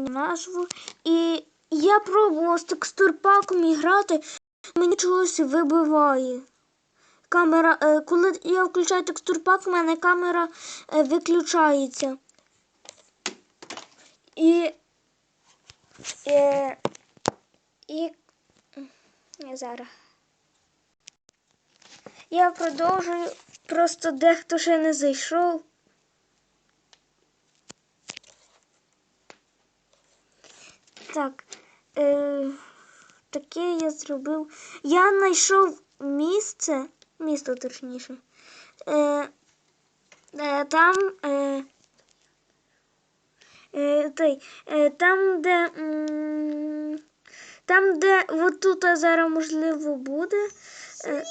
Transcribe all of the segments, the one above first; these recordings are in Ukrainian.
назву. І я пробувала з текстурпаком і грати, мені чогось вибиває. Камера, е, коли я включаю текстурпак, в мене камера е, виключається. І. Е, і. Зараз. Я продовжую. Просто дехто ще не зайшов. Так. Е, таке я зробив. Я знайшов місце, місто точніше. Е, е, там. Е, е, той, е, там, де. м, Там, де от тут зараз можливо буде. Е,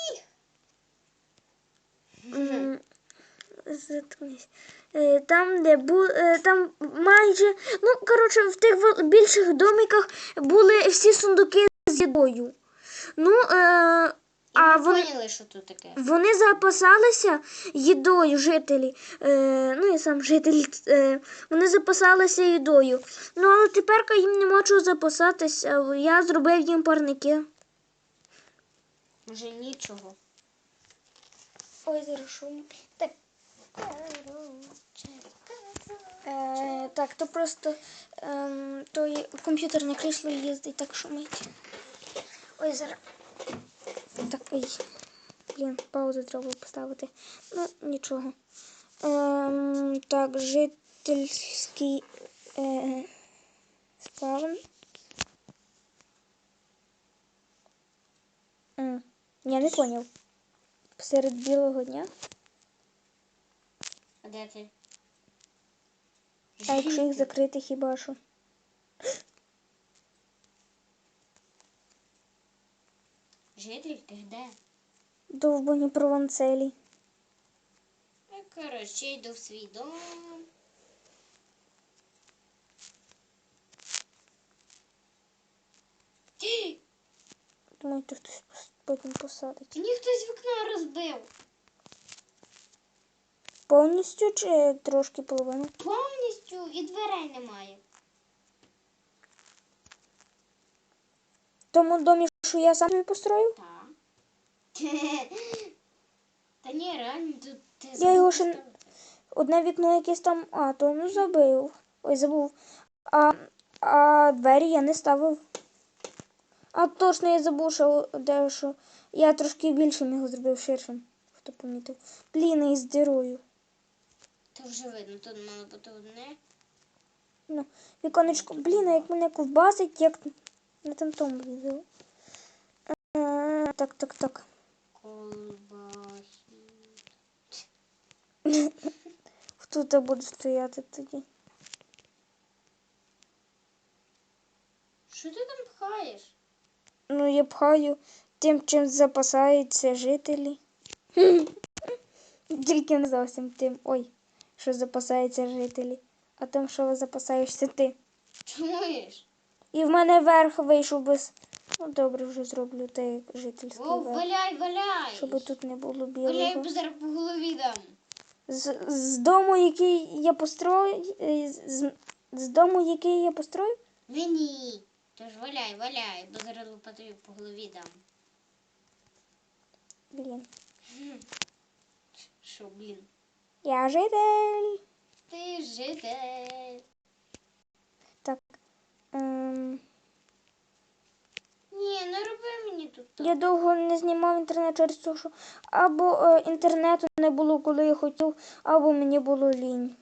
м, Заткнись. Е, Там, де бу, е, там майже, ну, коротше, в тих більших домиках були всі сундуки з їдою. Ну, е, І а вони, поняли, що тут таке. вони запасалися їдою, жителі. Е, ну, і сам житель. Е, вони запасалися їдою. Ну, але тепер їм нема чого запасатися. Я зробив їм парники. Може нічого. Ой, зараз шум. Так. Е, так, то просто ем, той комп'ютерне крісло їздить, так шумить. Ой, зараз. Так, ой. Блін, паузу треба поставити. Ну, нічого. Ем, так, жительський е, спавн. Я не поняв. Серед білого дня. А де ти? А якщо їх закрити хіба що? Житель, ти де? Довбані прованцелі. Ну, коротше, йду в свій дом. Думаєте, хтось потім посадить. Мені хтось вікно розбив. Повністю чи трошки половину? Повністю і дверей немає. В тому домі, що я сам собі построїв? Так. Та ні, реально тут ти Я його ще- поставити. Одне вікно якесь там, а, то ну забив. Ой, забув. А, а двері я не ставив. А точно я забув, що дещо. Я трошки більшим його зробив ширшим. Хто помітив. Блін, із дірою. То вже видно, тут мало бути одне. Ну, віконечко, блін, а як мене ковбасить, як на там тому відео. Так, так, так. Колбасі. Хто там буде стояти тоді? Що ти там пхаєш? Ну, я пхаю тим, чим запасаються жителі. Тільки не зовсім тим. Ой, що запасаються жителі. А тим, що запасаєшся ти. Чуєш? І в мене верх вийшов без. Ну, добре, вже зроблю те, як жительський О, верх. валяй, валяй. Щоб тут не було Валяй, білого. бо зараз по голові дам. З, з дому, який я построю, е, з, з дому, який я построю, Мені. Тож валяй, валяй, бо зараз лопатою по голові дам. блін. Що, блін? Я житель. Ти житель. Так. Ем, Ні, не роби мені тут. так. я довго не знімав інтернет через те, що або е, інтернету не було, коли я хотів, або мені було лінь.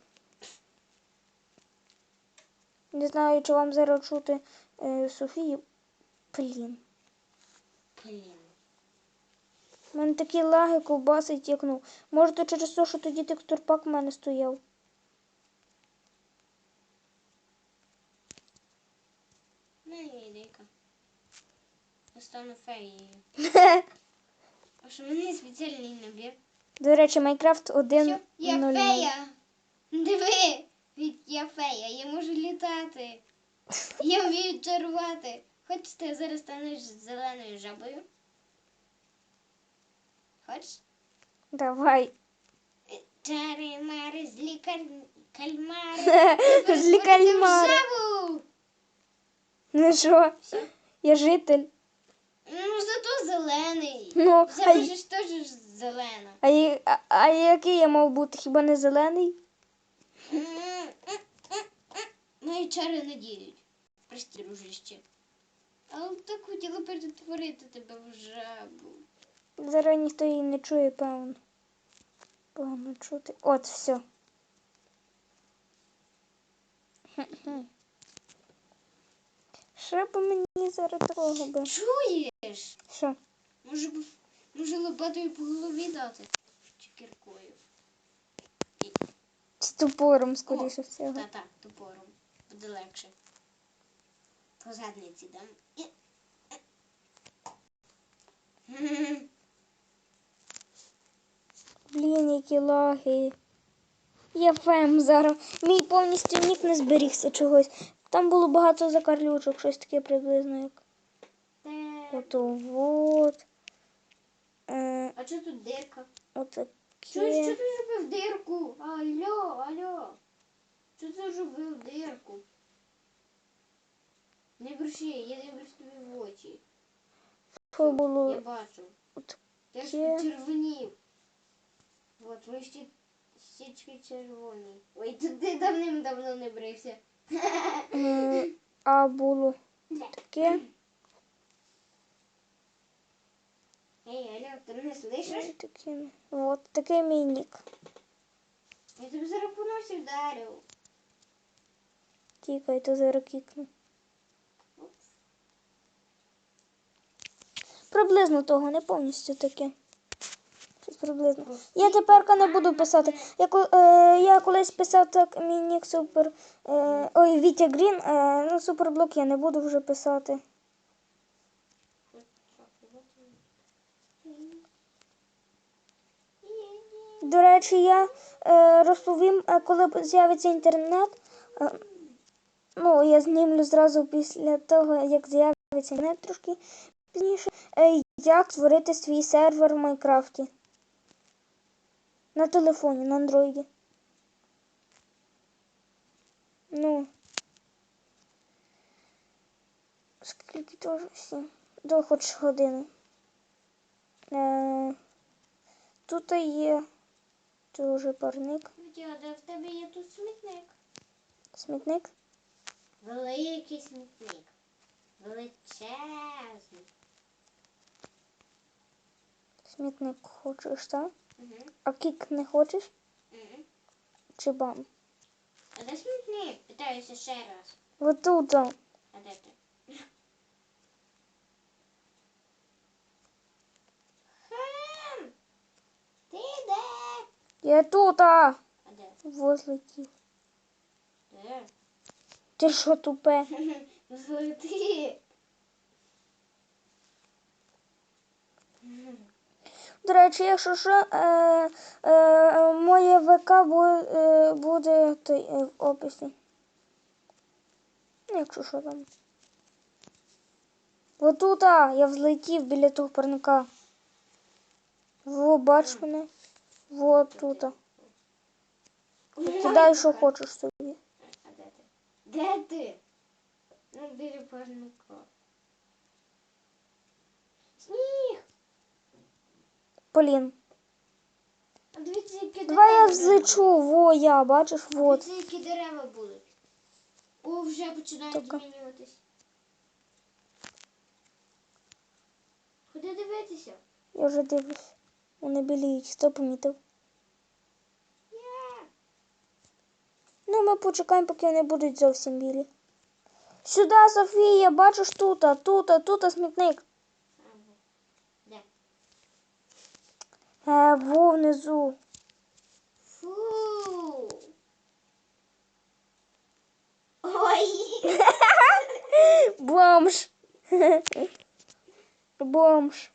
Не знаю, чи вам зараз чути е, Софію. Блін. Блін. Мене такі лаги, ковбаси тікнув. Може, то через те, що тоді текстурпак в мене стояв. Ну, є ідейка. Я стану феєю. А що в мене є спеціальний набір. До речі, Майнкрафт 1.0. Я фея. Диви, від я фея, я можу літати. Я вмію чарувати. Хочеш, ти зараз станеш зеленою жабою? Хочеш? Давай. Чари мари злі каль... кальмари. Злі Перетворити в кальмари. Жабу. Ну що? Я житель. Ну, зато зелений. Ну, Це а, теж зелена. а, а, а який я мав бути? Хіба не зелений? Мої чари не діють. Прості, дружище. Але так хотіла перетворити тебе в жабу. Зараз ніхто її не чує, певно. Погано чути. От, все. Що б мені зараз такого би? Чуєш? Що? Може, б- може лопатою по голові дати? Чи кіркою? З топором, скоріше всього. Та-та, топором. Буде легше. По задниці дам. І- Блін, лаги. Я фем зараз. Мій повністю нік не зберігся чогось. Там було багато закарлючок, щось таке приблизно як. Ото вот. Е, А чого тут дирка? отаке. Чуєш, що ти зробив дирку? Алло, алло. Що ти зробив дирку? Не бреши, я не брешу тобі в очі. Що Я бачу. От Ти ж почервонів. От, твої щі... щічки червоні. Ой, тут ти давним-давно не брився. А було таке. Ей, алло, ти мене слышиш? Таке. От такий мій нік. Я тобі зараз по носі вдарю. Тікай, то зараз кікну. Приблизно того, не повністю таке. Приблизно. Я тепер не буду писати. Я, е, я колись писав так мій нік супер. Е, ой, Вітя Грін. Е, ну, суперблок я не буду вже писати. До речі, я е, розповім, е, коли з'явиться інтернет. Е, ну, я знімлю зразу після того, як з'явиться інтернет трошки пізніше, е, як створити свій сервер в Майнкрафті. На телефоні, на андроїді. Ну. Скільки теж всі? До хоч години. Е, тут є теж парник, де в тебе є тут смітник? смітник. Великий смітник. Величезний. Смітник хочеш, так? Угу. А кік не хочеш? Угу. Чи бам? А де смітник? Питаюся ще раз. Вот тут. а. Де ти? Хем! Ти де? Я тут, а. А де? Возлетів. Де? Ти що тупе? Злети. До речі, якщо що, е, е, моє ВК буде, е, буде той, е, в описі. Якщо що там. Вот тут, а, я взлетів біля того парника. Во, бач мене. Вот тут. Кидай, що хочеш собі. А де ти? Де ти? Ну, біля парника. Сніг! Полін. А дивіться, які Давай я дерева. взлечу. Во, я, бачиш, вот. Дивіться, які дерева були. О, вже починають Тільки. змінюватись. Куди дивитися? Я вже дивлюсь. Вони біліють, хто помітив. Я. Ну, ми почекаємо, поки вони будуть зовсім білі. Сюди, Софія, бачиш тут, тут, тут смітник. Ага. Де? Е, во внизу. Фу. Ой. Бомж. Бомж.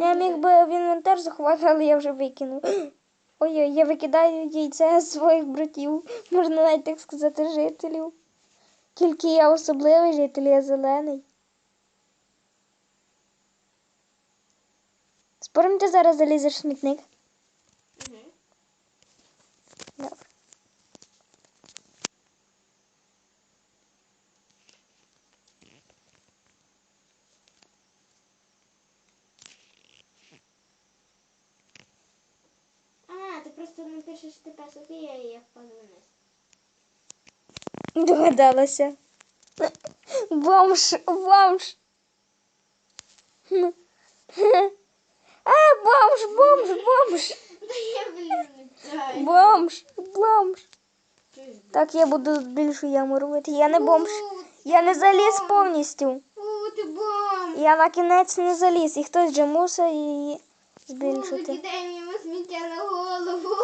Я міг би в інвентар заховати, але я вже викинув. Ой-ой, я викидаю яйця своїх братів. Можна навіть так сказати, жителів. Тільки я особливий житель, я зелений. Спорим, ти зараз залізеш в смітник. Угу. Добре. А, ти просто напишеш тебе Софія і я впаду. Догадалася. Бомж, бомж. Бомж, бомж, бомж. Бомж? Так, я буду більшу яму робити. Я не бомж. Я не заліз повністю. Ти бомж. Я на кінець не заліз, і хтось же мусить її збільшити. викидай йому сміття на голову.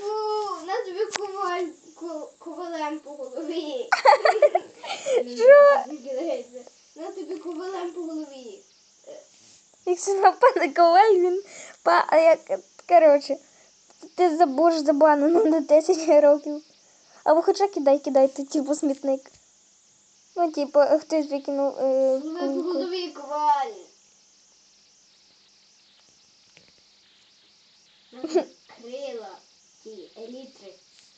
У, на тобі коваль, ковалем по голові. Що? На тобі ковалем по голові. Якщо нападе коваль, він па... а як... Коротше, ти забудеш забанено на 10 років. Або хоча кидай, кидай, ти типу смітник. Ну, типу, хтось викинув е, Голови по кульку. голові коваль. Крила, ті елітри.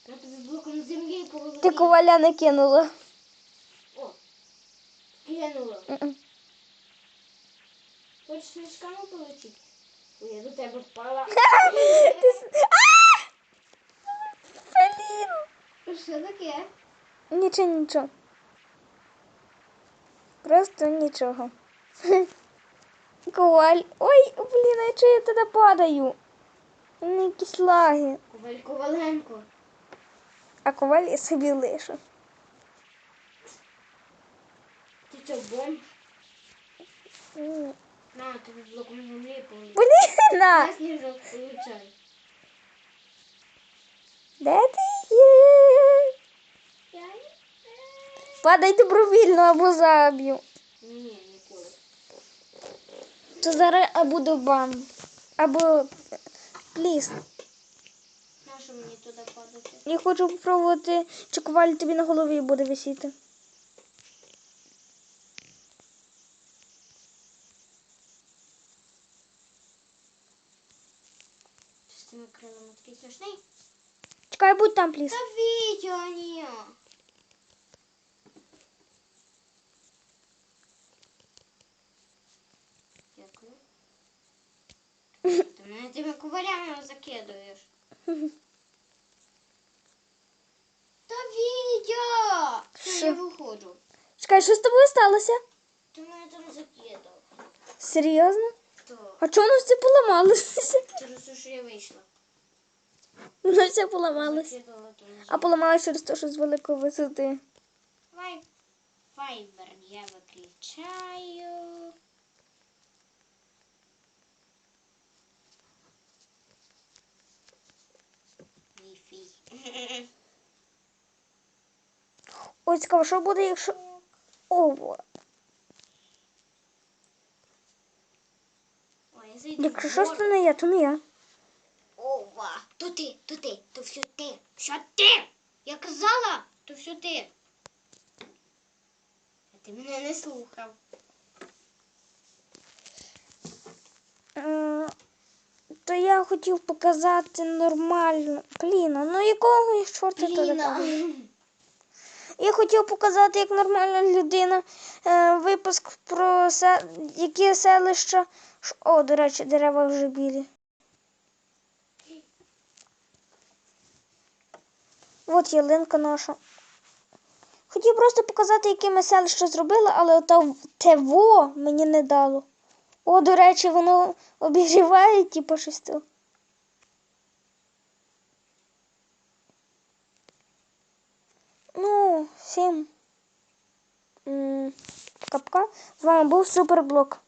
На тобі блоком землі по голові. Ти коваля не кинула. О, кинула. Мгм. Хочеш снежками полетіти? Ой, я до тебе впала. Блін! Що таке? Нічого, нічого. Просто нічого. Коваль. Ой, блін, а чого я туди падаю? Вони якісь лаги. Коваль Коваленко. А коваль я собі лишу. Ти що, бомб? На, блоком землі полетіти. Блін, на! Сніжок получай. Де ти є? Я не Падай добровільно або заб'ю. Ні, ні, ніколи. То зараз або до бан. Або ліс. Нащо мені туди падати? Я хочу попробувати, чи коваль тобі на голові буде висіти. Чекай, будь там, пліс. Та Вітя, ні. Дякую. Ти мене тими ковалями закидуєш. Та Вітя! Все, Що? я виходжу. Чекай, що з тобою сталося? Ти мене там закидав. Серйозно? То. А чому воно все поламалося? Через те, що я вийшла. Воно все там. А поламалося через те, що з великої висоти. Вай... Вайбер я виключаю. Ой, цікаво, що буде, якщо. Ого. Якщо в щось то не я, то не я. Ова, то ти, то ти, то все ти, все ти. Я казала, то все ти. А ти мене не слухав. Е, То я хотів показати нормально. Блін, а ну якого чорта туди падає? Я хотів показати, як нормальна людина. Е, випуск про се... які селища. О, до речі, дерева вже білі. От ялинка наша. Хотів просто показати, які ми селища зробили, але та ТВО мені не дало. О, до речі, воно обігріває, типу, щось то. Ну, всім. м, Пока-пока. З вами був Суперблок.